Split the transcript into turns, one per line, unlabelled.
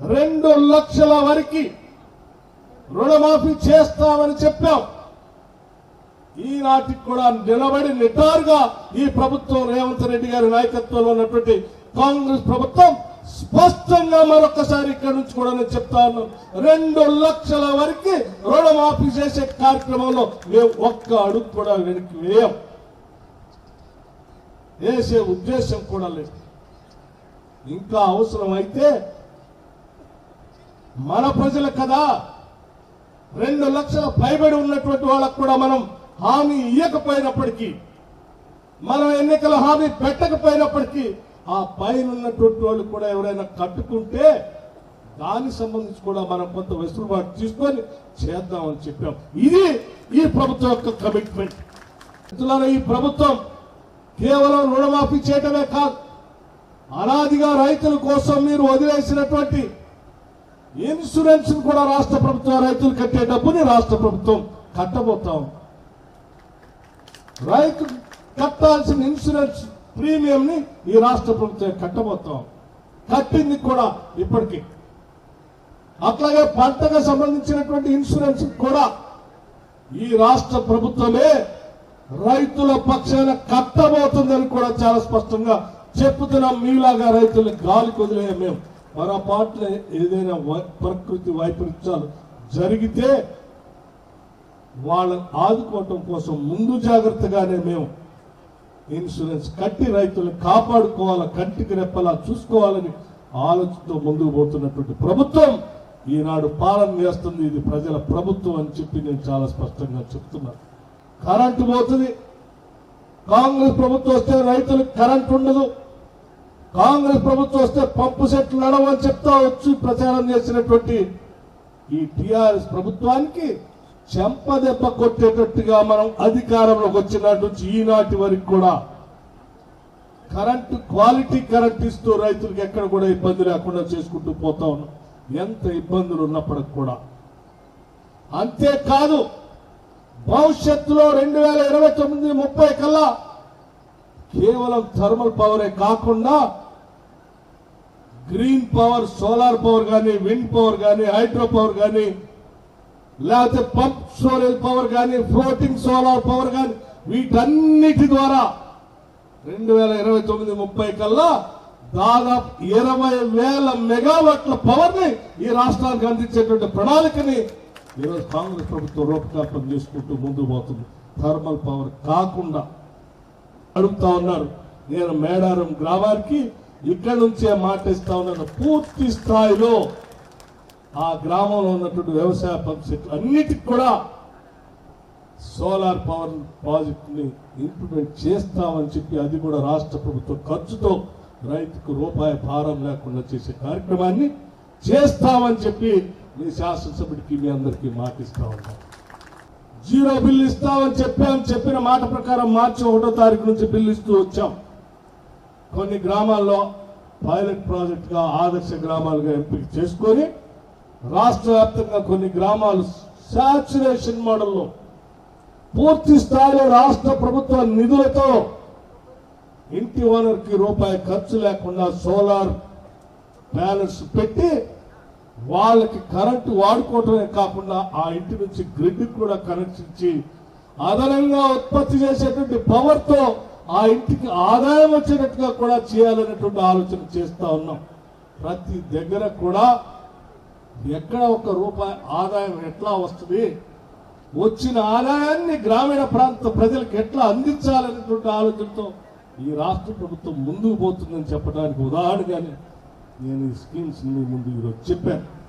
రెండు లక్షల వరకు రుణమాఫీ చేస్తామని చెప్పాం. ఈనాటికి కూడా నిలబడి నిటారుగా ఈ ప్రభుత్వం రేవంత్ రెడ్డి గారి నాయకత్వంలో ఉన్నటువంటి కాంగ్రెస్ ప్రభుత్వం స్పష్టంగా మరొకసారి ఇక్కడ నుంచి కూడా నేను చెప్తా ఉన్నాం రెండు లక్షల వరకు రుణమాఫీ చేసే కార్యక్రమంలో మేము ఒక్క అడుగు కూడా వెనక్కి వేయం. వేసే ఉద్దేశం కూడా లేదు. ఇంకా అవసరమైతే మన ప్రజలు కదా. రెండు లక్షల పైబడి ఉన్నటువంటి వాళ్ళకు కూడా మనం హామీ ఇవ్వకపోయినప్పటికీ మనం ఎన్నికల హామీ పెట్టకపోయినప్పటికీ ఆ పైన ఉన్నటువంటి వాళ్ళు కూడా ఎవరైనా కట్టుకుంటే దానికి సంబంధించి కూడా మనం కొంత వెసులుబాటు తీసుకొని చేద్దామని చెప్పాం. ఇది ఈ ప్రభుత్వం యొక్క కమిట్మెంట్ మిత్రులారా, ఈ ప్రభుత్వం కేవలం రుణమాఫీ చేయటమే కాదు అనాదిగా రైతుల కోసం మీరు వదిలేసినటువంటి ఇన్సూరెన్స్ కూడా రాష్ట్ర ప్రభుత్వం రైతులు కట్టే డబ్బుని రాష్ట్ర ప్రభుత్వం కట్టబోతాం. రైతు కట్టాల్సిన ఇన్సూరెన్స్ ప్రీమియంని ఈ రాష్ట్ర ప్రభుత్వం కట్టబోతాం. కట్టింది కూడా ఇప్పటికీ. అట్లాగే పంటకు సంబంధించినటువంటి ఇన్సూరెన్స్ కూడా ఈ రాష్ట్ర ప్రభుత్వమే రైతుల పక్షాన కట్టబోతుందని కూడా చాలా స్పష్టంగా చెప్తున్నాం మీలాగా రైతులు గాలి కొదిలే మేము. పొరపాట్ల ఏదైనా వై- ప్రకృతి వైపరీత్యాలు జరిగితే వాళ్ళని ఆదుకోవటం కోసం ముందు జాగ్రత్తగానే మేము ఇన్సూరెన్స్ కట్టి రైతులను కాపాడుకోవాలా కంటికి రెప్పలా చూసుకోవాలని ఆలోచనతో ముందుకు పోతున్నటువంటి ప్రభుత్వం ఈనాడు పాలన చేస్తుంది. ఇది ప్రజల ప్రభుత్వం అని చెప్పి నేను చాలా స్పష్టంగా చెప్తున్నాను కరెంటు పోతుంది. కాంగ్రెస్ ప్రభుత్వం వస్తే రైతులకు కరెంట్ ఉండదు. కాంగ్రెస్ ప్రభుత్వం వస్తే పంపు సెట్లు నడవని చెప్తా వచ్చి ప్రచారం చేసినటువంటి ఈ టిఆర్ఎస్ ప్రభుత్వానికి చెంపదెబ్బ కొట్టేటట్టుగా మనం అధికారంలోకి వచ్చినట్టు నుంచి ఈనాటి వరకు కూడా కరెంటు క్వాలిటీ కరెంట్ ఇస్తూ రైతులకు ఎక్కడ కూడా ఇబ్బంది లేకుండా చేసుకుంటూ పోతా ఉన్నాం. ఎంత ఇబ్బందులు ఉన్నప్పటికి కూడా. అంతేకాదు భవిష్యత్తులో రెండు వేల ఇరవై తొమ్మిది ముప్పై కల్లా కేవలం థర్మల్ పవరే కాకుండా గ్రీన్ పవర్ సోలార్ పవర్ కానీ విండ్ పవర్ కానీ హైడ్రో పవర్ కానీ లేకపోతే పంప్ స్టోరేజ్ పవర్ కానీ ఫ్లోటింగ్ సోలార్ పవర్ కానీ వీటన్నిటి ద్వారా రెండు వేల ఇరవై తొమ్మిది ముప్పై కల్లా దాదాపు ఇరవై వేల మెగావాట్ల పవర్ని ఈ రాష్ట్రానికి అందించేటువంటి ప్రణాళికని ఈరోజు కాంగ్రెస్ ప్రభుత్వం రూపకల్పన చేసుకుంటూ ముందు పోతుంది. థర్మల్ పవర్ కాకుండా అడుగుతా ఉన్నారు. నేను మేడారం గ్రామానికి ఇక్కడి నుంచే మాట ఇస్తా ఉన్నాను. పూర్తి స్థాయిలో ఆ గ్రామంలో ఉన్నటువంటి వ్యవసాయ పంప్ సెట్లు అన్నిటికి కూడా సోలార్ పవర్ ప్రాజెక్టుని ఇంప్లిమెంట్ చేస్తామని చెప్పి అది కూడా రాష్ట్ర ప్రభుత్వం ఖర్చుతో రైతుకు రూపాయి భారం లేకుండా చేసే కార్యక్రమాన్ని చేస్తామని చెప్పి మీ శాసనసభ్యుడికి మీ అందరికీ మాటిస్తా ఉన్నాను. జీరో బిల్ ఇస్తామని చెప్పాం చెప్పిన మాట ప్రకారం మార్చి ఒకటో తారీఖు నుంచి బిల్లు ఇస్తూ వచ్చాం. కొన్ని గ్రామాల్లో పైలట్ ప్రాజెక్టుగా ఆదర్శ గ్రామాలుగా ఎంపిక చేసుకొని రాష్ట్ర వ్యాప్తంగా కొన్ని గ్రామాలు శాచురేషన్ మోడల్లో పూర్తి స్థాయిలో రాష్ట్ర ప్రభుత్వ నిధులతో ఇంటి ఓనర్కి రూపాయి ఖర్చు లేకుండా సోలార్ ప్యానల్స్ పెట్టి వాళ్ళకి కరెంటు వాడుకోవటమే కాకుండా ఆ ఇంటి నుంచి గ్రిడ్ కూడా కనెక్ట్ ఇచ్చి అదనంగా ఉత్పత్తి చేసేటువంటి పవర్తో ఆ ఇంటికి ఆదాయం వచ్చేటట్టుగా కూడా చేయాలనేటువంటి ఆలోచన చేస్తా ఉన్నాం. ప్రతి దగ్గర కూడా ఎక్కడ ఒక రూపాయి ఆదాయం ఎట్లా వస్తుంది వచ్చిన ఆదాయాన్ని గ్రామీణ ప్రాంత ప్రజలకు ఎట్లా అందించాలనేటువంటి ఆలోచనతో ఈ రాష్ట్ర ప్రభుత్వం ముందుకు పోతుందని చెప్పడానికి ఉదాహరణగానే నేను ఈ స్కీమ్స్ ముందు ఈరోజు చెప్పాను.